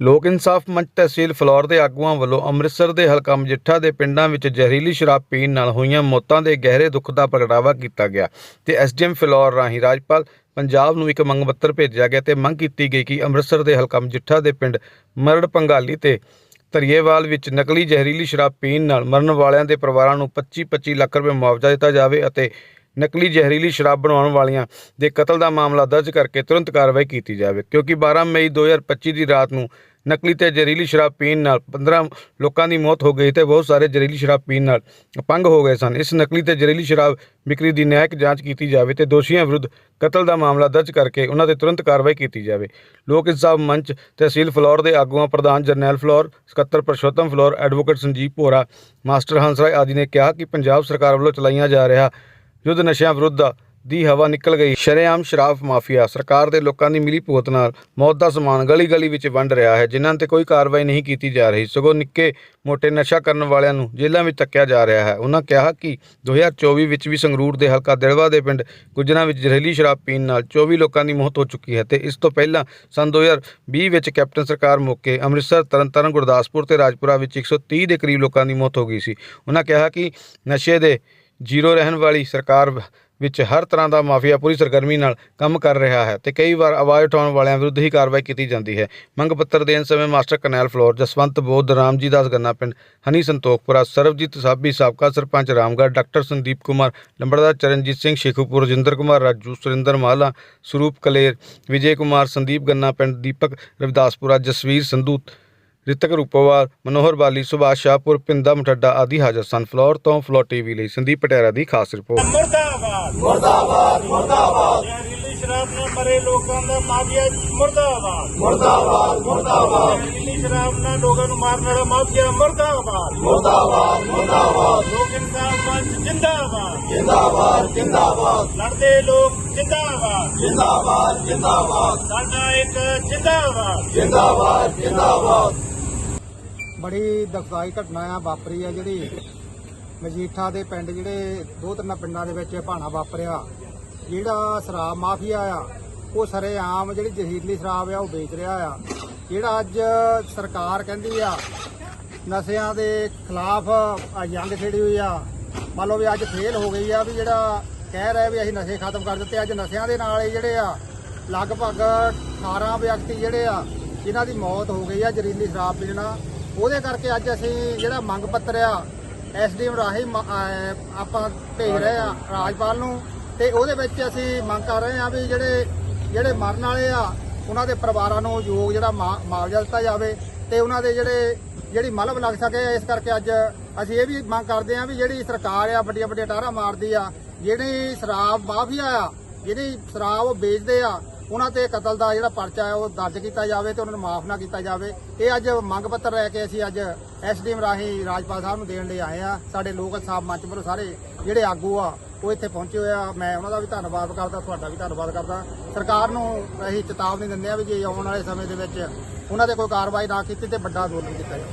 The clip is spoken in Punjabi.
ਲੋਕ ਇਨਸਾਫ ਮੰਚ ਤਹਿਸੀਲ ਫਲੌਰ ਦੇ ਆਗੂਆਂ ਵੱਲੋਂ ਅੰਮ੍ਰਿਤਸਰ ਦੇ ਹਲਕਾ ਮਜੀਠਾ ਦੇ ਪਿੰਡਾਂ ਵਿੱਚ ਜ਼ਹਿਰੀਲੀ ਸ਼ਰਾਬ ਪੀਣ ਨਾਲ ਹੋਈਆਂ ਮੌਤਾਂ ਦੇ ਗਹਿਰੇ ਦੁੱਖ ਦਾ ਪ੍ਰਗਟਾਵਾ ਕੀਤਾ ਗਿਆ ਤੇ ਐਸਡੀਐਮ ਫਲੌਰ ਰਾਹੀਂ ਰਾਜਪਾਲ ਪੰਜਾਬ ਨੂੰ ਇੱਕ ਮੰਗ ਪੱਤਰ ਭੇਜਿਆ ਗਿਆ ਤੇ ਮੰਗ ਕੀਤੀ ਗਈ ਕਿ ਅੰਮ੍ਰਿਤਸਰ ਦੇ ਹਲਕਾ ਮਜੀਠਾ ਦੇ ਪਿੰਡ ਮਰੜ ਪੰਗਾਲੀ ਤੇ ਧਰੀਏਵਾਲ ਵਿੱਚ ਨਕਲੀ ਜ਼ਹਿਰੀਲੀ ਸ਼ਰਾਬ ਪੀਣ ਨਾਲ ਮਰਨ ਵਾਲਿਆਂ ਦੇ ਪਰਿਵਾਰਾਂ ਨੂੰ 25-25 ਲੱਖ ਰੁਪਏ ਮੁਆਵਜ਼ਾ ਦਿੱਤਾ ਜਾਵੇ ਅਤੇ ਨਕਲੀ ਜ਼ਹਿਰੀਲੀ ਸ਼ਰਾਬ ਬਣਾਉਣ ਵਾਲਿਆਂ ਦੇ ਕਤਲ ਦਾ ਮਾਮਲਾ ਦਰਜ ਕਰਕੇ ਤੁਰੰਤ ਕਾਰਵਾਈ ਕੀਤੀ ਜਾਵੇ, ਕਿਉਂਕਿ 12 ਮਈ 2025 ਦੀ ਰਾਤ ਨੂੰ ਨਕਲੀ ਤੇ ਜ਼ਹਿਰੀਲੀ ਸ਼ਰਾਬ ਪੀਣ ਨਾਲ 15 ਲੋਕਾਂ ਦੀ ਮੌਤ ਹੋ ਗਈ ਤੇ ਬਹੁਤ ਸਾਰੇ ਜ਼ਹਿਰੀਲੀ ਸ਼ਰਾਬ ਪੀਣ ਨਾਲ ਅਪੰਗ ਹੋ ਗਏ ਸਨ। ਇਸ ਨਕਲੀ ਤੇ ਜ਼ਹਿਰੀਲੀ ਸ਼ਰਾਬ ਵਿਕਰੀ ਦੀ ਨਿਆਇਕ ਜਾਂਚ ਕੀਤੀ ਜਾਵੇ ਤੇ ਦੋਸ਼ੀਆਂ ਵਿਰੁੱਧ ਕਤਲ ਦਾ ਮਾਮਲਾ ਦਰਜ ਕਰਕੇ ਉਹਨਾਂ ਤੇ ਤੁਰੰਤ ਕਾਰਵਾਈ ਕੀਤੀ ਜਾਵੇ। ਲੋਕ ਇਨਸਾਫ ਮੰਚ ਤਹਿਸੀਲ ਫਲੌਰ ਦੇ ਆਗੂਆਂ ਪ੍ਰਧਾਨ ਜਰਨੈਲ ਫਲੌਰ, ਸਕੱਤਰ ਪਰਸ਼ੋਤਮ ਫਲੌਰ ਐਡਵੋਕੇਟ ਸੰਜੀਵ ਭੋਰਾ, ਮਾਸਟਰ ਹੰਸਰਾਏ ਆਦਿ ਨੇ ਕਿਹਾ ਕਿ ਪੰਜਾਬ ਸਰਕਾਰ ਵੱਲੋਂ ਚਲਾਈਆਂ ਜਾ ਰਿਹਾ ਯੁੱਧ ਨਸ਼ਿਆਂ ਵਿਰੁੱਧ ਦੀ ਹਵਾ ਨਿਕਲ ਗਈ। ਸ਼ਰੇਆਮ ਸ਼ਰਾਬ ਮਾਫੀਆ ਸਰਕਾਰ ਦੇ ਲੋਕਾਂ ਦੀ ਮਿਲੀ ਭੁਗਤ ਨਾਲ ਮੌਤ ਦਾ ਸਮਾਨ ਗਲੀ ਗਲੀ ਵਿੱਚ ਵੰਡ ਰਿਹਾ ਹੈ, ਜਿਨ੍ਹਾਂ ਤੇ ਕੋਈ ਕਾਰਵਾਈ ਨਹੀਂ ਕੀਤੀ ਜਾ ਰਹੀ। ਸਗੋਂ ਨਿੱਕੇ ਮੋਟੇ ਨਸ਼ਾ ਕਰਨ ਵਾਲਿਆਂ ਨੂੰ ਜੇਲ੍ਹਾਂ ਵਿੱਚ ਤੱਕਿਆ ਜਾ ਰਿਹਾ ਹੈ। ਉਹਨਾਂ ਕਿਹਾ ਕਿ 2024 ਵਿੱਚ ਵੀ ਸੰਗਰੂਰ ਦੇ ਹਲਕਾ ਦਿਲਵਾ ਦੇ ਪਿੰਡ ਗੁਜਰਾਂ ਵਿੱਚ ਜ਼ਹਿਰੀਲੀ ਸ਼ਰਾਬ ਪੀਣ ਨਾਲ 24 ਲੋਕਾਂ ਦੀ ਮੌਤ ਹੋ ਚੁੱਕੀ ਹੈ ਤੇ ਇਸ ਤੋਂ ਪਹਿਲਾਂ ਸਨ 2020 ਵਿੱਚ ਕੈਪਟਨ ਸਰਕਾਰ ਮੌਕੇ ਅੰਮ੍ਰਿਤਸਰ, ਤਰਨਤਾਰਨ, ਗੁਰਦਾਸਪੁਰ ਤੇ ਰਾਜਪੁਰਾ ਵਿੱਚ 130 ਦੇ ਕਰੀਬ ਲੋਕਾਂ ਦੀ ਮੌਤ ਹੋ ਗਈ ਸੀ। ਉਹਨਾਂ ਕਿਹਾ ਕਿ ਨਸ਼ੇ ਦੇ ਜ਼ੀਰੋ ਰਹਿਣ ਵਾਲੀ ਸਰਕਾਰ ਵਿੱਚ ਹਰ ਤਰ੍ਹਾਂ ਦਾ ਮਾਫੀਆ ਪੂਰੀ ਸਰਗਰਮੀ ਨਾਲ ਕੰਮ ਕਰ ਰਿਹਾ ਹੈ ਤੇ ਕਈ ਵਾਰ ਆਵਾਜ਼ ਉਠਾਉਣ ਵਾਲਿਆਂ ਵਿਰੁੱਧ ਹੀ ਕਾਰਵਾਈ ਕੀਤੀ ਜਾਂਦੀ ਹੈ। ਮੰਗ ਪੱਤਰ ਦੇਣ ਸਮੇਂ ਮਾਸਟਰ ਕਨੈਲ ਫਲੋਰ, ਜਸਵੰਤ ਬੋਧ, ਰਾਮਜੀ ਦਾਸ ਗੰਨਾ ਪਿੰਡ, ਹਨੀ ਸੰਤੋਖਪੁਰਾ ਸਰਵਜੀਤ ਸਾਬੀ, ਸਾਬਕਾ ਸਰਪੰਚ ਰਾਮਗੜ੍ਹ, ਡਾਕਟਰ ਸੰਦੀਪ ਕੁਮਾਰ ਲੰਬੜਦਾਰ ਚਰਨਜੀਤ ਸਿੰਘ, ਸ਼ੇਖੂਪੁਰ, ਰਜਿੰਦਰ ਕੁਮਾਰ, ਰਾਜੂ ਸੁਰਿੰਦਰ ਮਾਲਾ, ਸਰੂਪ ਕਲੇਰ, ਵਿਜੇ ਕੁਮਾਰ, ਸੰਦੀਪ ਗੰਨਾ ਪਿੰਡ, ਦੀਪਕ ਰਵਿਦਾਸਪੁਰਾ, ਜਸਵੀਰ ਸੰਧੂ ਰਿਤਕ ਰੂਪੋਵਾਲ, ਮਨੋਹਰ ਬਾਲੀ, ਸੁਭਾਸ਼ ਸ਼ਾਹਪੁਰ, ਪਿੰਦਾ ਮਠੱਡਾ ਆਦਿ ਹਾਜ਼ਰ ਸਨ। ਫਲੋਰ ਤੋਂ ਫਲੋ ਟੀਵੀ ਲਈ ਸੰਦੀਪ ਪਟਿਆਲਾ ਦੀ ਖਾਸ ਰਿਪੋਰਟ। ਮੁਰਦਾਬਾਦ। ਮੁਰਦਾਬਾਦ ਮੁਰਦਾਬਾਦ। ਜ਼ਹਿਰੀਲੀ ਸ਼ਰਾਬ ਨਾਲ ਮਰੇ ਲੋਕਾਂ ਦਾ ਮਾਫੀਆ, ਮੁਰਦਾਬਾਦ। ਮੁਰਦਾਬਾਦ ਮੁਰਦਾਬਾਦ। ਜ਼ਹਿਰੀਲੀ ਸ਼ਰਾਬ ਨਾਲ ਲੋਕਾਂ ਨੂੰ ਮਾਰਨ ਵਾਲਾ ਮਾਫੀਆ, ਮੁਰਦਾਬਾਦ। ਮੁਰਦਾਬਾਦ ਮੁਰਦਾਬਾਦ। ਲੋਕ ਇਨਸਾਫ ਮੰਚ ਜਿੰਦਾਬਾਦ। ਜਿੰਦਾਬਾਦ ਜਿੰਦਾਬਾਦ। ਲੜਦੇ ਲੋਕ ਜਿੰਦਾਬਾਦ। ਜਿੰਦਾਬਾਦ ਜਿੰਦਾਬਾਦ। ਸਾਡਾ ਇੱਕ ਜਿੰਦਾਬਾਦ। ਬੜੀ ਦੁਖਦਾਈ ਘਟਨਾ ਆ ਵਾਪਰੀ ਆ ਜਿਹੜੀ ਮਜੀਠਾ ਦੇ ਪਿੰਡ ਜਿਹੜੇ ਦੋ ਤਿੰਨ ਪਿੰਡਾਂ ਦੇ ਵਿੱਚ ਭਾਣਾ ਵਾਪਰਿਆ। ਜਿਹੜਾ ਸ਼ਰਾਬ ਮਾਫੀਆ ਆ, ਉਹ ਸਰੇਆਮ ਜਿਹੜੀ ਜ਼ਹਿਰੀਲੀ ਸ਼ਰਾਬ ਆ ਉਹ ਵੇਚ ਰਿਹਾ ਆ। ਜਿਹੜਾ ਅੱਜ ਸਰਕਾਰ ਕਹਿੰਦੀ ਆ, ਨਸ਼ਿਆਂ ਦੇ ਖਿਲਾਫ ਜੰਗ ਛੇੜੀ ਹੋਈ ਆ। ਮੰਨ ਲਓ ਵੀ ਅੱਜ ਫੇਲ ਹੋ ਗਈ ਆ ਵੀ ਜਿਹੜਾ ਕਹਿ ਰਿਹਾ ਵੀ ਅਸੀਂ ਨਸ਼ੇ ਖਤਮ ਕਰ ਦਿੱਤੇ, ਅੱਜ ਨਸ਼ਿਆਂ ਦੇ ਨਾਲ ਹੀ ਜਿਹੜੇ ਆ, ਲਗਭਗ 18 ਵਿਅਕਤੀ ਜਿਹੜੇ ਆ ਇਹਨਾਂ ਦੀ ਮੌਤ ਹੋ ਗਈ ਆ ਜ਼ਹਿਰੀਲੀ ਸ਼ਰਾਬ ਪੀਣ ਨਾਲ। ਉਹਦੇ ਕਰਕੇ ਅੱਜ ਅਸੀਂ ਜਿਹੜਾ ਮੰਗ ਪੱਤਰ ਆ, ਐਸਡੀਐਮ ਰਾਹੀਂ ਮ- ਅਹ ਆਪਾਂ ਭੇਜ ਰਹੇ ਆ ਰਾਜਪਾਲ ਨੂੰ, ਤੇ ਉਹਦੇ ਵਿੱਚ ਅਸੀਂ ਮੰਗ ਕਰ ਰਹੇ ਆ ਵੀ ਜਿਹੜੇ ਜਿਹੜੇ ਮਰਨ ਵਾਲੇ ਆ, ਉਹਨਾਂ ਦੇ ਪਰਿਵਾਰਾਂ ਨੂੰ ਯੋਗ ਜਿਹੜਾ ਮੁਆਵਜ਼ਾ ਦਿੱਤਾ ਜਾਵੇ, ਤੇ ਉਹਨਾਂ ਦੇ ਜਿਹੜੇ, ਜਿਹੜੀ ਮਲਬ ਲੱਗ ਸਕੇ ਇਸ ਕਰਕੇ ਅੱਜ ਅਸੀਂ ਇਹ ਵੀ ਮੰਗ ਕਰਦੇ ਆ ਵੀ ਜਿਹੜੀ ਸਰਕਾਰ ਆ ਵੱਡੀਆਂ ਵੱਡੀਆਂ ਟਾਰਾਂ ਮਾਰਦੀ ਆ, ਜਿਹੜੀ ਸ਼ਰਾਬ ਮਾਫੀਆ ਆ, ਜਿਹੜੀ ਸ਼ਰਾਬ ਉਹ ਵੇਚਦੇ ਆ ਉਹਨਾਂ ਤੇ ਕਤਲ ਦਾ ਜਿਹੜਾ ਪਰਚਾ ਹੈ ਉਹ ਦਰਜ ਕੀਤਾ ਜਾਵੇ ਤੇ ਉਹਨਾਂ ਨੂੰ ਮਾਫ ਨਾ ਕੀਤਾ ਜਾਵੇ। ਇਹ ਅੱਜ ਮੰਗ ਪੱਤਰ ਲੈ ਕੇ ਅਸੀਂ ਅੱਜ ਐਸਡੀਐਮ ਰਾਹੀਂ ਰਾਜਪਾਲ ਸਾਹਿਬ ਨੂੰ ਦੇਣ ਲਈ ਆਏ ਆ ਸਾਡੇ ਲੋਕ ਸਾਹਿਬ ਮੰਚ ਵੱਲੋਂ ਸਾਰੇ ਜਿਹੜੇ ਆਗੂ ਆ, ਉਹ ਇੱਥੇ ਪਹੁੰਚੇ ਹੋਏ ਆ। ਮੈਂ ਉਹਨਾਂ ਦਾ ਵੀ ਧੰਨਵਾਦ ਕਰਦਾ, ਤੁਹਾਡਾ ਵੀ ਧੰਨਵਾਦ ਕਰਦਾ। ਸਰਕਾਰ ਨੂੰ ਅਸੀਂ ਚੇਤਾਵਨੀ ਦਿੰਦੇ ਆ ਵੀ ਜੇ ਆਉਣ ਵਾਲੇ ਸਮੇਂ ਦੇ ਵਿੱਚ ਉਹਨਾਂ ਤੇ ਕੋਈ ਕਾਰਵਾਈ ਨਾ ਕੀਤੀ ਤੇ ਵੱਡਾ ਅੰਦੋਲਨ ਕੀਤਾ ਜਾਵੇ।